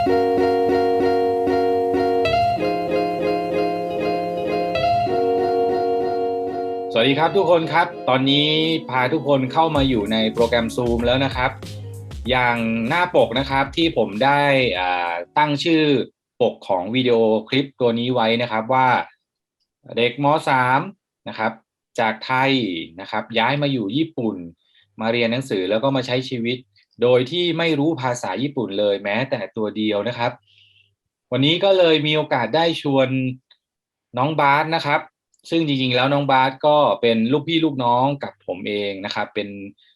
สวัสดีครับทุกคนครับ ตอนนี้พาทุกคนเข้ามาอยู่ในโปรแกรม Zoom แล้วนะครับ อย่างหน้าปกนะครับที่ผมได้ตั้งชื่อปกของวิดีโอคลิปตัวนี้ไว้นะครับว่าเด็กม .3 นะครับจากไทยนะครับย้ายมาอยู่ญี่ปุ่น มาเรียนหนังสือแล้วก็มาใช้ชีวิต โดยที่ไม่รู้ภาษาญี่ปุ่นเลยแม้แต่ตัวเดียวนะครับ วันนี้ก็เลยมีโอกาสได้ชวนน้องบาสนะครับ ซึ่งจริงๆแล้วน้องบาสก็เป็นลูกพี่ลูกน้องกับผมเองนะครับ เป็น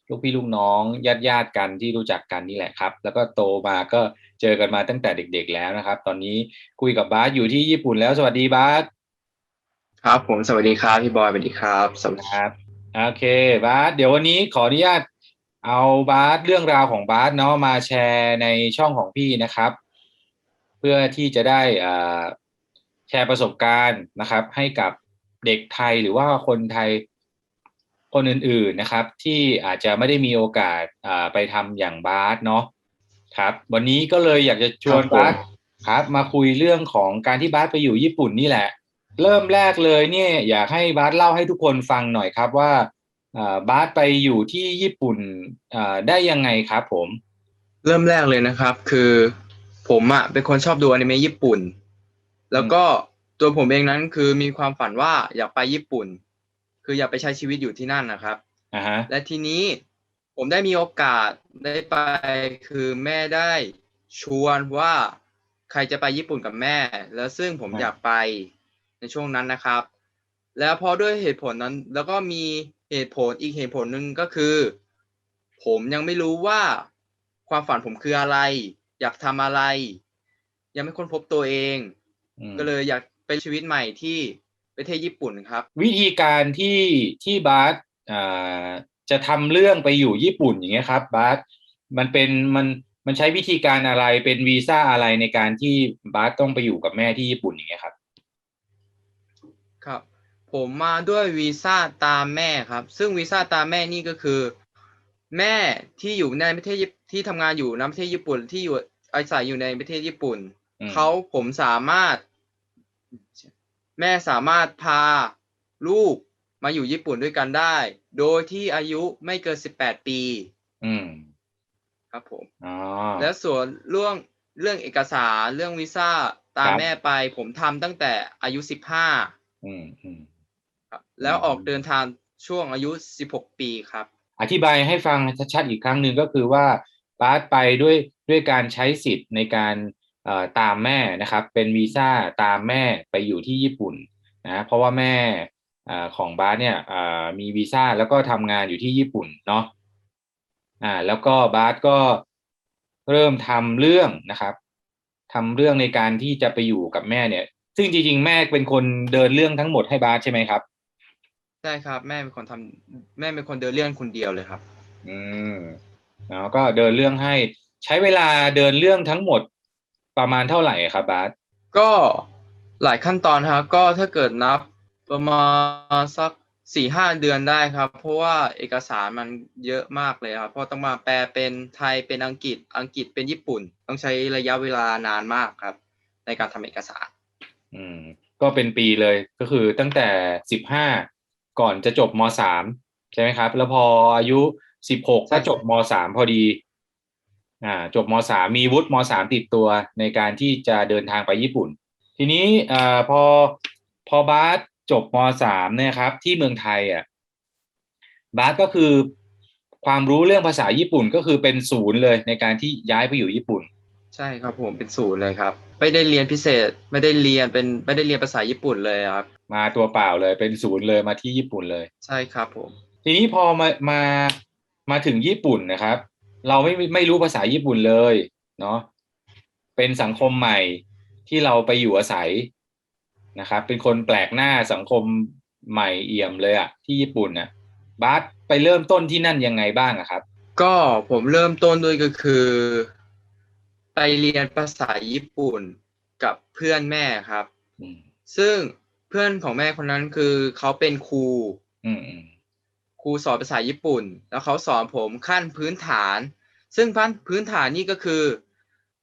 ลูกพี่ลูกน้องญาติญาติๆกันที่รู้จักกันนี่แหละครับ แล้วก็โตมาก็เจอกันมาตั้งแต่เด็ก ๆ แล้วนะครับ ตอนนี้คุยกับบาสอยู่ที่ญี่ปุ่นแล้วสวัสดีบาสครับผมสวัสดีครับพี่บอยสวัสดีครับสวัสดีครับโอเคบาสเดี๋ยววันนี้ขออนุญาต เอาบาสเรื่องราวของบาสเนาะมาแชร์ในช่องของพี่นะครับ เพื่อที่จะได้อ่าแชร์ประสบการณ์นะครับ ให้กับเด็กไทยหรือว่าคนไทยคนอื่นๆนะครับ ที่อาจจะไม่ได้มีโอกาสอ่าไปทำอย่างบาสเนาะครับ วันนี้ก็เลยอยากจะชวนบาสครับ มาคุยเรื่องของการที่บาสไปอยู่ญี่ปุ่นนี่แหละ เริ่มแรกเลยเนี่ย อยากให้บาสเล่าให้ทุกคนฟังหน่อยครับว่าอ่า บาสไปอยู่ที่ญี่ปุ่นอ่าได้ยังไงครับผม เริ่มแรกเลยนะครับ คือผมอะเป็นคนชอบดูอนิเมะญี่ปุ่น แล้วก็ตัวผมเองนั้นคือมีความฝันว่าอยากไปญี่ปุ่น คืออยากไปใช้ชีวิตอยู่ที่นั่นนะครับอ่าฮะและทีนี้ผมได้มีโอกาสได้ไปคือแม่ได้ชวนว่าใครจะไปญี่ปุ่นกับแม่ แล้วซึ่งผมอยากไปในช่วงนั้นนะครับ แล้วพอด้วยเหตุผลนั้นแล้วก็มี เหตุผลอีกเหตุผลหนึ่งก็คือ ผมยังไม่รู้ว่าความฝันผมคืออะไร อยากทำอะไร ยังไม่ค้นพบตัวเอง อืมก็เลยอยากเป็นชีวิตใหม่ที่ประเทศญี่ปุ่นครับ วิธีการที่ที่บาสอ่าจะทำเรื่องไปอยู่ญี่ปุ่นอย่างเงี้ยครับบาสมันเป็นมันมันใช้วิธีการอะไรเป็นวีซ่าอะไรในการที่บาสต้องไปอยู่กับแม่ที่ญี่ปุ่นอย่างเงี้ยครับครับ ผมมาด้วยวีซ่าตามแม่ครับ ซึ่งวีซ่าตามแม่นี่ก็คือ แม่ที่อยู่ในประเทศญี่ที่ทำงานอยู่ในประเทศญี่ปุ่นที่อยู่อาศัยอยู่ในประเทศญี่ปุ่นอืม เขาผมสามารถ แม่สามารถพาลูกมาอยู่ญี่ปุ่นด้วยกันได้ โดยที่อายุไม่เกินสิบแปดปีอืมครับผม อ๋อ แล้วส่วนเรื่องเรื่องเอกสารเรื่องวีซ่าตามครับ แม่ไป ผมทำตั้งแต่อายุสิบห้าอืมอืมครับ แล้วอืมออกเดินทางช่วงอายุ 16 ปีครับ อธิบายให้ฟังชัดๆอีกครั้งหนึ่งก็คือว่าบาสไปด้วยด้วยการใช้สิทธิ์ในการเอ่อตามแม่นะครับ เป็นวีซ่าตามแม่ไปอยู่ที่ญี่ปุ่นนะเพราะว่าแม่อ่าของบาสเนี่ยอ่ามีวีซ่าแล้วก็ทำงานอยู่ที่ญี่ปุ่นเนาะอ่าแล้วก็บาสก็เริ่มทำเรื่องนะครับทำเรื่องในการที่จะไปอยู่กับแม่เนี่ย ซึ่งจริงๆ แม่เป็นคนเดินเรื่องทั้งหมดให้บาสใช่ไหมครับ ใช่ครับ แม่เป็นคนทำแม่เป็นคนเดินเรื่องคนเดียวเลยครับ อืมแล้วก็เดินเรื่องให้ใช้เวลาเดินเรื่องทั้งหมดประมาณเท่าไหร่ครับบาสก็หลายขั้นตอนครับก็ถ้าเกิดนับประมาณสักสี่ห้าเดือนได้ครับ เพราะว่าเอกสารมันเยอะมากเลยครับ เพราะต้องมาแปลเป็นไทยเป็นอังกฤษอังกฤษเป็นญี่ปุ่น ต้องใช้ระยะเวลานานมากครับ ในการทำเอกสาร อืม ก็เป็นปีเลยก็คือตั้งแต่สิบห้า ก่อนจะจบมสามใช่ไหมครับ แล้วพออายุสิบหกใช่ก็จบมสามพอดี อ่า จบมสามมีวุฒิมสามติดตัวในการที่จะเดินทางไปญี่ปุ่น ทีนี้อ่าพอพอบาสจบมสามเนี่ยครับ ที่เมืองไทยอะบาสก็คือความรู้เรื่องภาษาญี่ปุ่นก็คือเป็นศูนย์เลยในการที่ย้ายไปอยู่ญี่ปุ่น ใช่ครับผมเป็นศูนย์เลยครับ ไม่ได้เรียนพิเศษไม่ได้เรียนเป็นไม่ได้เรียนภาษาญี่ปุ่นเลยครับ มาตัวเปล่าเลยเป็นศูนย์เลยมาที่ญี่ปุ่นเลย ใช่ครับผม ทีนี้พอมามามาถึงญี่ปุ่นนะครับ เราไม่ไม่รู้ภาษาญี่ปุ่นเลยเนาะเป็นสังคมใหม่ที่เราไปอยู่อาศัยนะครับ เป็นคนแปลกหน้าสังคมใหม่เอี่ยมเลยอะที่ญี่ปุ่นนะบาสไปเริ่มต้นที่นั่นยังไงบ้างอะครับ ก็ผมเริ่มต้นด้วยก็คือ ไปเรียนภาษาญี่ปุ่นกับเพื่อนแม่ครับอืมซึ่งเพื่อนของแม่คนนั้นคือเขาเป็นครูอืมอืมครูสอนภาษาญี่ปุ่น แล้วเขาสอนผมขั้นพื้นฐาน ซึ่งพันพื้นฐานนี่ก็คือ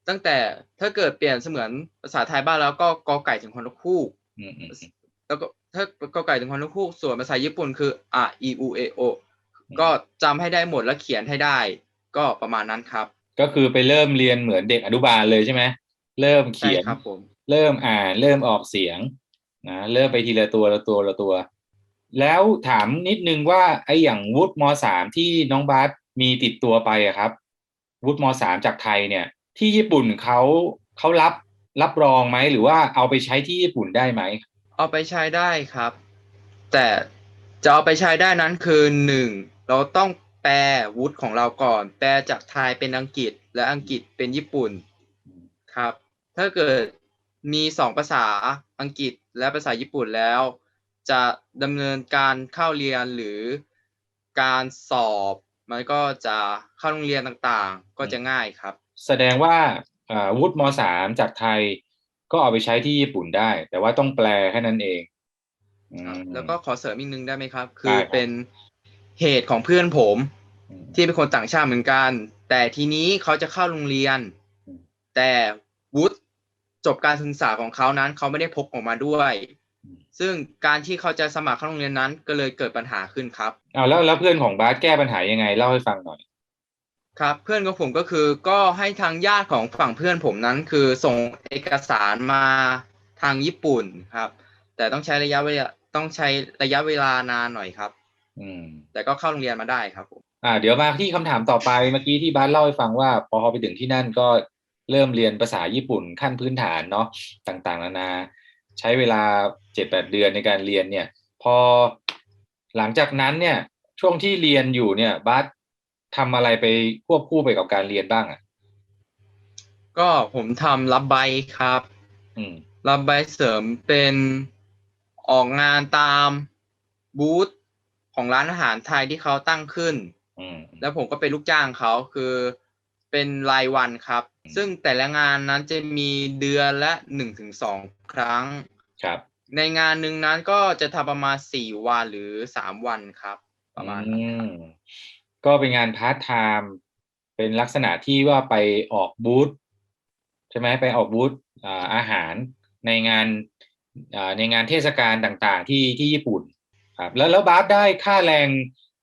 ตั้งแต่ถ้าเกิดเปลี่ยนเสมือนภาษาไทยบ้านแล้วก็กอไก่ถึงฮอนกคู่อืมอืมอืมแล้วก็ถ้ากอไก่ถึงฮอนกคู่ส่วนภาษาญี่ปุ่นคืออะ e u a o ก็จำให้ได้หมดแล้วเขียนให้ได้ ก็ประมาณนั้นครับ ก็คือไปเริ่มเรียนเหมือนเด็กอนุบาลเลยใช่ไหมเริ่มใช่เขียนครับผมเริ่มอ่านเริ่มออกเสียงนะเริ่มไปทีละตัวละตัวละตัว แล้วถามนิดนึงว่าไอ้อย่างวุฒิมสามที่น้องบาสมีติดตัวไปอะครับ วุฒิมสามจากไทยเนี่ย ที่ญี่ปุ่นเขาเขารับรับรองไหมหรือว่าเอาไปใช้ที่ญี่ปุ่นได้ไหมเอาไปใช้ได้ครับ แต่จะเอาไปใช้ได้นั้นคือหนึ่งเราต้อง แปลวุฒิของเราก่อน แปลจากไทยเป็นอังกฤษ และอังกฤษเป็นญี่ปุ่นครับ ถ้าเกิดมีสองภาษาอังกฤษและภาษาญี่ปุ่นแล้ว จะดำเนินการเข้าเรียนหรือการสอบมันก็จะเข้าโรงเรียนต่างๆ ก็จะง่ายครับ แสดงว่าอ่าวุฒิมสามจากไทยก็เอาไปใช้ที่ญี่ปุ่นได้ แต่ว่าต้องแปลแค่นั้นเองอืครับมแล้วก็ขอเสริมอีกนึงได้ไหมครับได้คือครับเป็น เหตุของเพื่อนผมอืมที่เป็นคนต่างชาติเหมือนกัน แต่ทีนี้เขาจะเข้าโรงเรียนอืมแต่วุฒิจบการศึกษาของเขานั้นเขาไม่ได้พกออกมาด้วย ซึ่งการที่เขาจะสมัครเข้าโรงเรียนนั้น ก็เลยเกิดปัญหาขึ้นครับเอาแล้วแล้วเพื่อนของบาสแก้ปัญหายังไงเล่าให้ฟังหน่อยครับเพื่อนของผมก็คือก็ให้ทางญาติของฝั่งเพื่อนผมนั้น คือส่งเอกสารมาทางญี่ปุ่นครับ แต่ต้องใช้ระยะเวลาต้องใช้ระยะเวลานานหน่อยครับอืม แต่ก็เข้าโรงเรียนมาได้ครับผมอ่า เดี๋ยวมาที่คำถามต่อไปเมื่อกี้ที่บาสเล่าให้ฟังว่า พอไปถึงที่นั่นก็เริ่มเรียนภาษาญี่ปุ่นขั้นพื้นฐานเนาะต่างๆนานา ใช้เวลาเจ็ดแปดเดือนในการเรียนเนี่ย พอหลังจากนั้นเนี่ย ช่วงที่เรียนอยู่เนี่ยบาสทำอะไรไปควบคู่ไปกับการเรียนบ้างอะก็ผมทำรับใบครับอืมรับใบเสริมเป็นออกงานตามบูธ ของร้านอาหารไทยที่เขาตั้งขึ้นอืมแล้วผมก็เป็นลูกจ้างเขาคือเป็นรายวันครับอืมซึ่งแต่ละงานนั้นจะมีเดือนละหนึ่งถึงสองครั้งครับ ในงานหนึ่งนั้นก็จะทำประมาณสี่วันหรือสามวันครับ ประมาณนั้นอืมก็เป็นงานพาร์ทไทม์เป็นลักษณะที่ว่าไปออกบูธใช่ไหมไปออกบูธอ่าอาหารในงานอ่าในงานเทศกาลต่างๆ ที่ที่ญี่ปุ่น ครับแล้วแล้วบาสได้ค่าแรง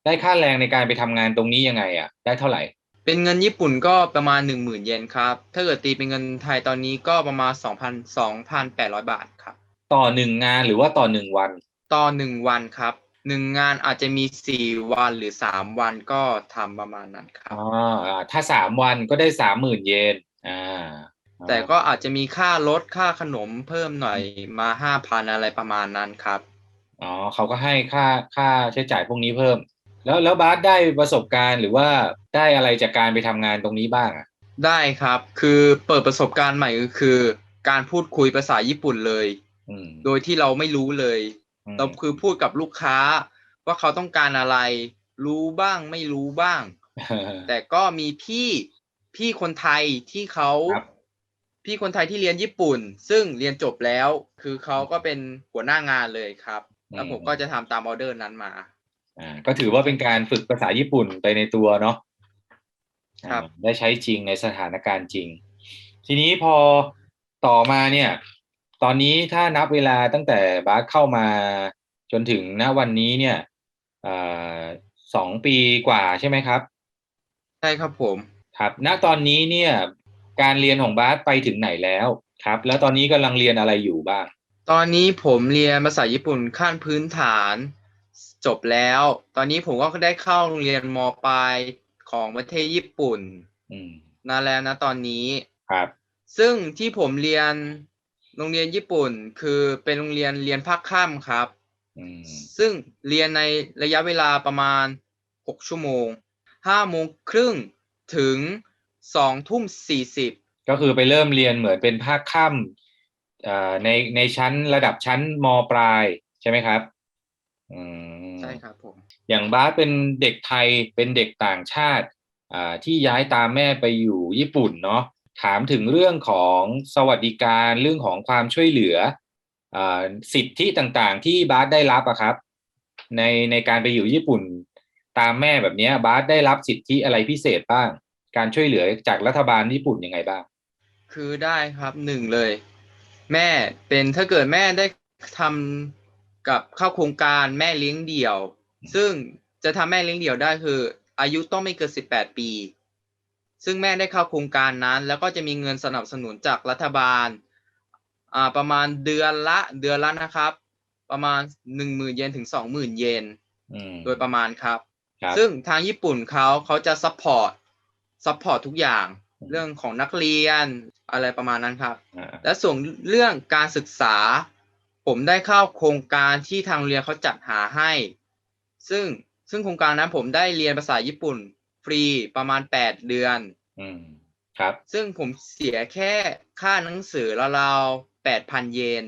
ได้ค่าแรงในการไปทำงานตรงนี้ยังไงอะ ได้เท่าไหร่ เป็นเงินญี่ปุ่นก็ประมาณหนึ่งหมื่นเยนครับ ถ้าเกิดตีเป็นเงินไทยตอนนี้ก็ประมาณสองพันสองพันแปดร้อยบาทครับ ต่อหนึ่งงานหรือว่าต่อหนึ่งวัน ต่อหนึ่งวันครับหนึ่งงานอาจจะมีสี่วันหรือสามวันก็ทำประมาณนั้นครับอ๋ออ่าถ้าสามวันก็ได้สามหมื่นเยนอ่าแต่ก็อาจจะมีค่ารถค่าขนมเพิ่มหน่อยมาห้าพันอะไรประมาณนั้นครับ อ๋อเขาก็ให้ค่าค่าใช้จ่ายพวกนี้เพิ่ม แล้วแล้วบาสได้ประสบการณ์หรือว่าได้อะไรจากการไปทำงานตรงนี้บ้างอะได้ครับ คือเปิดประสบการณ์ใหม่ก็คือ การพูดคุยภาษาญี่ปุ่นเลยอืมโดยที่เราไม่รู้เลยอืมเราคือพูดกับลูกค้า ว่าเขาต้องการอะไร รู้บ้างไม่รู้บ้าง แต่ก็มีพี่พี่คนไทยที่เขาครับพี่คนไทยที่เรียนญี่ปุ่น ซึ่งเรียนจบแล้ว คือเขาก็เป็นหัวหน้างานเลยครับ แล้วผมก็จะทำตามออเดอร์นั้นมา อ่า ก็ถือว่าเป็นการฝึกภาษาญี่ปุ่นไปในตัวเนาะครับอ่าได้ใช้จริงในสถานการณ์จริง ทีนี้พอต่อมาเนี่ย ตอนนี้ถ้านับเวลาตั้งแต่บาสเข้ามาจนถึงณวันนี้เนี่ยอ่าสองปีกว่าใช่ไหมครับใช่ครับผม ครับ ณตอนนี้เนี่ย การเรียนของบาสไปถึงไหนแล้วครับ แล้วตอนนี้กำลังเรียนอะไรอยู่บ้าง ตอนนี้ผมเรียนภาษาญี่ปุ่นขั้นพื้นฐานจบแล้ว ตอนนี้ผมก็ได้เข้าโรงเรียนมปลายของประเทศญี่ปุ่นอืมนานแล้วนะตอนนี้ ครับ ซึ่งที่ผมเรียนโรงเรียนญี่ปุ่น คือเป็นโรงเรียนเรียนภาคค่ำครับ อืมซึ่งเรียนในระยะเวลาประมาณ 6 ชั่วโมง 5 โมงครึ่งถึง 2 ทุ่ม 40 ก็คือไปเริ่มเรียนเหมือนเป็นภาคค่ำอ่า ในในชั้นระดับชั้นมปลายใช่ไหมครับอืมใช่ครับผมอย่างบาสเป็นเด็กไทยเป็นเด็กต่างชาติอ่าที่ย้ายตามแม่ไปอยู่ญี่ปุ่นเนาะถามถึงเรื่องของสวัสดิการเรื่องของความช่วยเหลืออ่าสิทธิต่างๆ ที่บาสได้รับอะครับ ในในการไปอยู่ญี่ปุ่นตามแม่แบบเนี้ยบาสได้รับสิทธิอะไรพิเศษบ้าง การช่วยเหลือจากรัฐบาลญี่ปุ่นยังไงบ้าง คือได้ครับหนึ่งเลย แม่เป็นถ้าเกิดแม่ได้ทำกับเข้าโครงการแม่เลี้ยงเดี่ยว ซึ่งจะทำแม่เลี้ยงเดี่ยวได้คือ อายุต้องไม่เกินสิบแปดปี ซึ่งแม่ได้เข้าโครงการนั้น แล้วก็จะมีเงินสนับสนุนจากรัฐบาลอ่าประมาณเดือนละเดือนละนะครับ ประมาณหนึ่งหมื่นเยนถึงสองหมื่นเยนอืมโดยประมาณครับครับ ซึ่งทางญี่ปุ่นเขาเขาจะซัพพอร์ตซัพพอร์ตทุกอย่างอืม เรื่องของนักเรียนอะไรประมาณนั้นครับอ่าและส่วนเรื่องการศึกษา ผมได้เข้าโครงการที่ทางโรงเรียนเขาจัดหาให้ ซึ่งซึ่งโครงการนั้นผมได้เรียนภาษาญี่ปุ่น ฟรีประมาณ8เดือนอืมครับ ซึ่งผมเสียแค่ค่าหนังสือราวๆ8,000เยน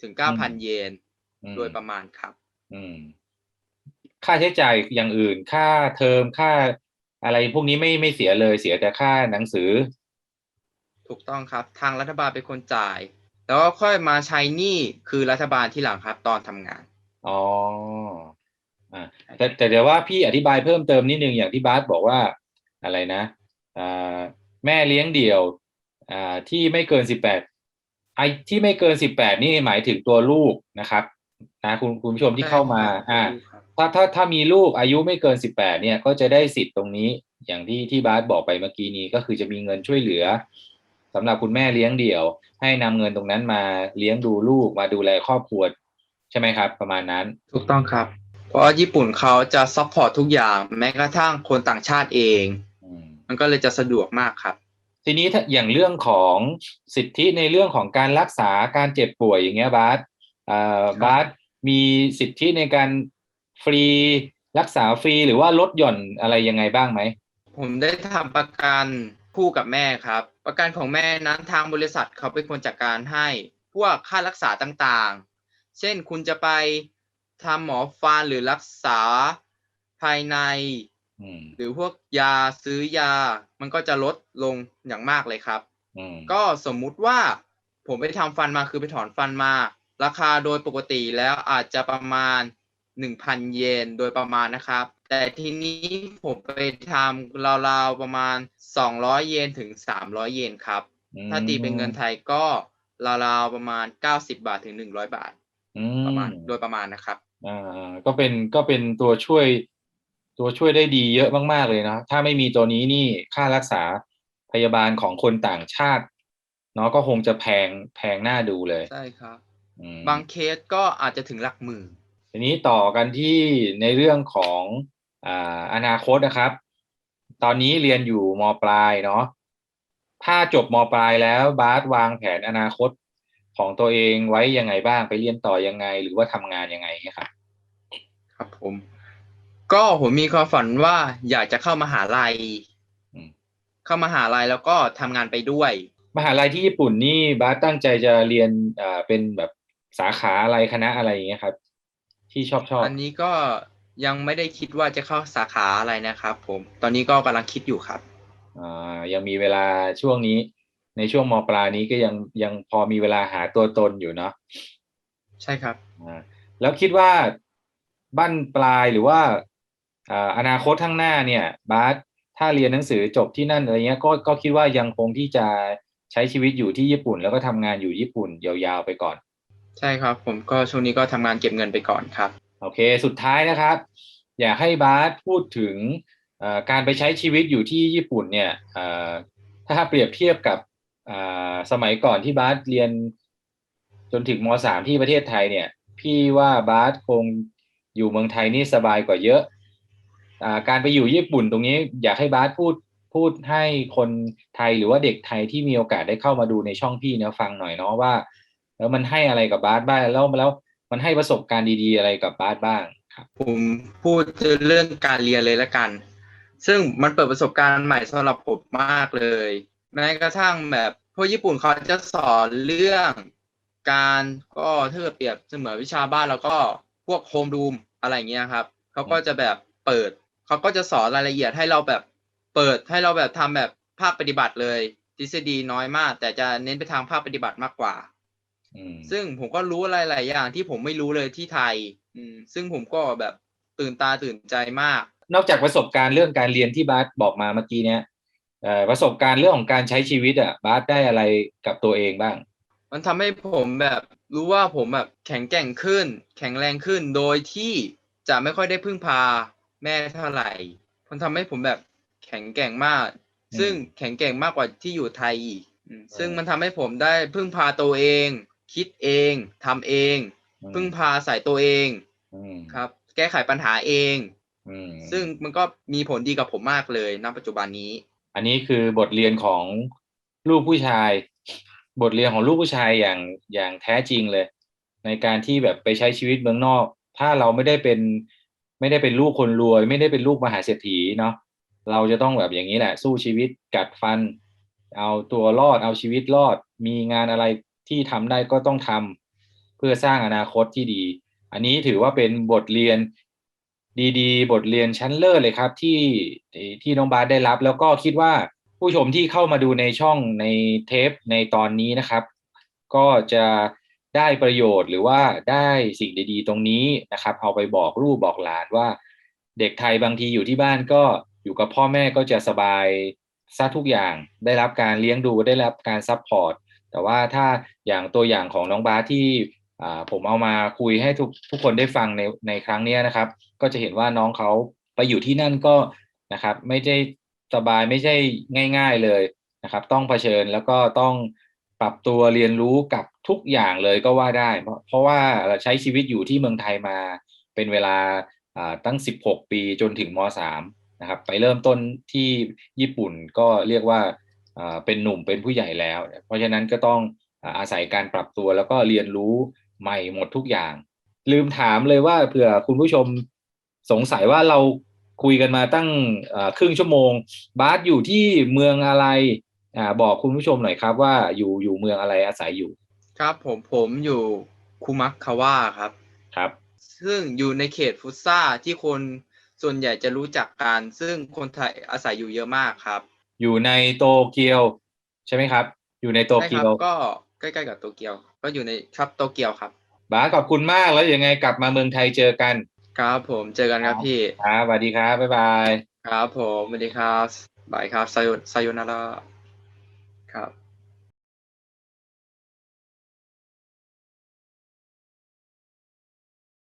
ถึง9,000เยนอืมโดยประมาณครับ อืมค่าใช้จ่ายอย่างอื่น ค่าเทอมค่า อะไรพวกนี้ไม่ไม่เสียเลยเสียแต่ค่าหนังสือ ถูกต้องครับ ทางรัฐบาลเป็นคนจ่าย แล้วก็ค่อยมาใช้หนี้คือรัฐบาลที่หลังครับ ตอนทำงานอ๋ออ่าแต่แต่เดี๋ยวว่าพี่อธิบายเพิ่มเติมนิดนึงอย่างที่บาสบอกว่าอะไรนะอ่าแม่เลี้ยงเดี่ยวอ่าที่ไม่เกินสิบแปดไอ้ที่ไม่เกินสิบแปดนี่หมายถึงตัวลูกนะครับนะคุณคุณผู้ชมที่เข้ามา อ่า ถ้าถ้าถ้ามีลูกอายุไม่เกินสิบแปดเนี่ยก็จะได้สิทธิ์ตรงนี้ อย่างที่ที่บาสบอกไปเมื่อกี้นี้ก็คือจะมีเงินช่วยเหลือสำหรับคุณแม่เลี้ยงเดี่ยว ให้นำเงินตรงนั้นมาเลี้ยงดูลูกมาดูแลครอบครัวใช่ไหมครับ ประมาณนั้น ถูกต้องครับ เพราะญี่ปุ่นเขาจะซัพพอร์ตทุกอย่างแม้กระทั่งคนต่างชาติเองอืมมันก็เลยจะสะดวกมากครับ ทีนี้ถ้าอย่างเรื่องของสิทธิในเรื่องของการรักษาการเจ็บป่วยอย่างเงี้ยบาสอ่าบาสมีสิทธิในการ ฟรีรักษาฟรีหรือว่าลดหย่อนอะไรยังไงบ้างไหม ผมได้ทำประกันคู่กับแม่ครับ ประกันของแม่นั้นทางบริษัทเขาเป็นคนจัดการให้ พวกค่ารักษาต่างๆ เช่นคุณจะไปทำหมอฟันหรือรักษาภายในอืมหรือพวกยาซื้อยา มันก็จะลดลงอย่างมากเลยครับอืมก็สมมุติว่าผมไปทำฟันมาคือไปถอนฟันมา ราคาโดยปกติแล้วอาจจะประมาณ 1,000 เยนโดยประมาณนะครับ แต่ทีนี้ผมไปทำราวๆประมาณ 200 เยนถึง 300 เยนครับ ถ้าตีเป็นเงินไทยก็ราวๆประมาณ 90 บาทถึง 100 บาทอืประมาณมโดยประมาณนะครับอ่าก็เป็นก็เป็นตัวช่วย ตัวช่วยได้ดีเยอะมากๆเลยนะถ้าไม่มีตัวนี้นี่ค่ารักษาพยาบาลของคนต่างชาติเนาะก็คงจะแพงแพงน่าดูเลย ใช่ครับอืมบางเคสก็อาจจะถึงหลักหมื่น ทีนี้ต่อกันที่ในเรื่องของอ่าอนาคตนะครับ ตอนนี้เรียนอยู่มปลายเนาะถ้าจบมปลายแล้วบาสวางแผนอนาคตของตัวเองไว้ยังไงบ้างไปเรียนต่อยังไง หรือว่าทำงานยังไงครับครับผม ก็ผมมีความฝันว่าอยากจะเข้ามหาลัยอืมเข้ามหาลัยแล้วก็ทำงานไปด้วย มหาลัยที่ญี่ปุ่นนี่บาสตั้งใจจะเรียนอ่าเป็นแบบสาขาอะไรคณะอะไรอย่างเงี้ยครับ ที่ชอบชอบอันนี้ก็ยังไม่ได้คิดว่าจะเข้าสาขาอะไรนะครับผม ตอนนี้ก็กำลังคิดอยู่ครับอ่ายังมีเวลาช่วงนี้ ในช่วงมปลายนี้ก็ยังยังพอมีเวลาหาตัวตนอยู่เนาะใช่ครับอ่าแล้วคิดว่าบั้นปลายหรือว่าอ่าอนาคตข้างหน้าเนี่ยบาสถ้าเรียนหนังสือจบที่นั่นอะไรเงี้ยก็ก็คิดว่ายังคงที่จะใช้ชีวิตอยู่ที่ญี่ปุ่น แล้วก็ทำงานอยู่ญี่ปุ่นยาวๆไปก่อน ใช่ครับ ผมก็ช่วงนี้ก็ทำงานเก็บเงินไปก่อนครับ โอเค สุดท้ายนะครับ อยากให้บาสพูดถึงการไปใช้ชีวิตอยู่ที่ญี่ปุ่นเนี่ยถ้าเปรียบเทียบกับสมัยก่อนที่บาสเรียนจนถึงมสามที่ประเทศไทยเนี่ย พี่ว่าบาสคงอยู่เมืองไทยนี่สบายกว่าเยอะอการไปอยู่ญี่ปุ่นตรงนี้ อยากให้บาสพูดพูดให้คนไทยหรือว่าเด็กไทยที่มีโอกาสได้เข้ามาดูในช่องพี่เนี่ยฟังหน่อยเนาะว่า แล้วมันให้อะไรกับบาสบ้างแล้วแล้วมันให้ประสบการณ์ดี ๆ อะไรกับบาสบ้างครับผมพูดเรื่องการเรียนเลยละกัน ซึ่งมันเปิดประสบการณ์ใหม่สำหรับผมมากเลยแม้กระทั่งแบบพวกญี่ปุ่นเขาจะสอนเรื่องการก็ถ้าเกิดเปรียบเสมือนวิชาบ้านแล้วก็พวกโฮมรูมอะไรอย่างเงี้ยครับเขาก็จะแบบเปิดเขาก็จะสอนรายละเอียดให้เราแบบเปิดให้เราแบบทำแบบภาคปฏิบัติเลย ทฤษฎีน้อยมาก แต่จะเน้นไปทางภาคปฏิบัติมากกว่า ซึ่งผมก็รู้หลายๆอย่างที่ผมไม่รู้เลยที่ไทย อืม ซึ่งผมก็แบบตื่นตาตื่นใจมาก นอกจากประสบการณ์เรื่องการเรียนที่บาสบอกมาเมื่อกี้เนี้ยเอ่อประสบการณ์เรื่องของการใช้ชีวิตอะบาสได้อะไรกับตัวเองบ้าง มันทำให้ผมแบบรู้ว่าผมแบบแข็งแกร่งขึ้น แข็งแรงขึ้นโดยที่จะไม่ค่อยได้พึ่งพาแม่เท่าไหร่ มันทำให้ผมแบบแข็งแกร่งมากอืมซึ่งแข็งแกร่งมากกว่าที่อยู่ไทยอีกอืมซึ่งเออมันทำให้ผมได้พึ่งพาตัวเอง คิดเองทำเองอืมพึ่งพาใส่ตัวเองอืมครับ แก้ไขปัญหาเองอืมซึ่งมันก็มีผลดีกับผมมากเลยณปัจจุบันนี้ อันนี้คือบทเรียนของลูกผู้ชาย บทเรียนของลูกผู้ชายอย่างอย่างแท้จริงเลย ในการที่แบบไปใช้ชีวิตเมืองนอก ถ้าเราไม่ได้เป็นไม่ได้เป็นลูกคนรวย ไม่ได้เป็นลูกมหาเศรษฐีเนาะเราจะต้องแบบอย่างนี้แหละ สู้ชีวิตกัดฟัน เอาตัวรอดเอาชีวิตรอด มีงานอะไร ที่ทำได้ก็ต้องทำเพื่อสร้างอนาคตที่ดี อันนี้ถือว่าเป็นบทเรียนดีๆ บทเรียนชั้นเลิศเลยครับ ที่ที่น้องบาสได้รับ แล้วก็คิดว่าผู้ชมที่เข้ามาดูในช่องในเทปในตอนนี้นะครับ ก็จะได้ประโยชน์หรือว่าได้สิ่งดีๆ ตรงนี้นะครับ เอาไปบอกลูกบอกหลานว่า เด็กไทยบางทีอยู่ที่บ้านก็อยู่กับพ่อแม่ก็จะสบายซะทุกอย่างได้รับการเลี้ยงดูได้รับการซัพพอร์ต แต่ว่าถ้าอย่างตัวอย่างของน้องบาที่ผมเอามาคุยให้ทุกทุกคนได้ฟังในในครั้งนี้นะครับ ก็จะเห็นว่าน้องเขาไปอยู่ที่นั่นก็นะครับไม่ได้สบายไม่ใช่ง่าย ๆเลยนะครับ ต้องเผชิญแล้วก็ต้องปรับตัวเรียนรู้กับทุกอย่างเลยก็ว่าได้ เพราะเพราะว่าเราใช้ชีวิตอยู่ที่เมืองไทยมาเป็นเวลาตั้ง 16 ปีจนถึงม .3 นะครับไปเริ่มต้นที่ญี่ปุ่นก็เรียกว่า เป็นหนุ่มเป็นผู้ใหญ่แล้ว เพราะฉะนั้นก็ต้องอ่าอาศัยการปรับตัวแล้วก็เรียนรู้ใหม่หมดทุกอย่าง ลืมถามเลยว่าเผื่อคุณผู้ชมสงสัยว่าเราคุยกันมาตั้งอ่าครึ่งชั่วโมง บาสอยู่ที่เมืองอะไรอ่าบอกคุณผู้ชมหน่อยครับ ว่าอยู่อยู่เมืองอะไรอาศัยอยู่ ครับผมผมอยู่คุมักคาวะครับครับ ซึ่งอยู่ในเขตฟุตซ่าที่คนส่วนใหญ่จะรู้จักกัน ซึ่งคนไทยอาศัยอยู่เยอะมากครับ อยู่ในโตเกียว ใช่ไหมครับ อยู่ในโตใช่คเกีรัยวก็ใกล้ๆกับโตเกียว ก็อยู่ในครับโตเกียวครับ บาสขอบคุณมากแล้วยังไงกลับมาเมืองไทยเจอกันครับผมเจอกันครับพี่ ครับสวัสดีครับ บ๊ายบาย ครับผมสวัสดีครับบายครับไซโยไซโยนาราครับ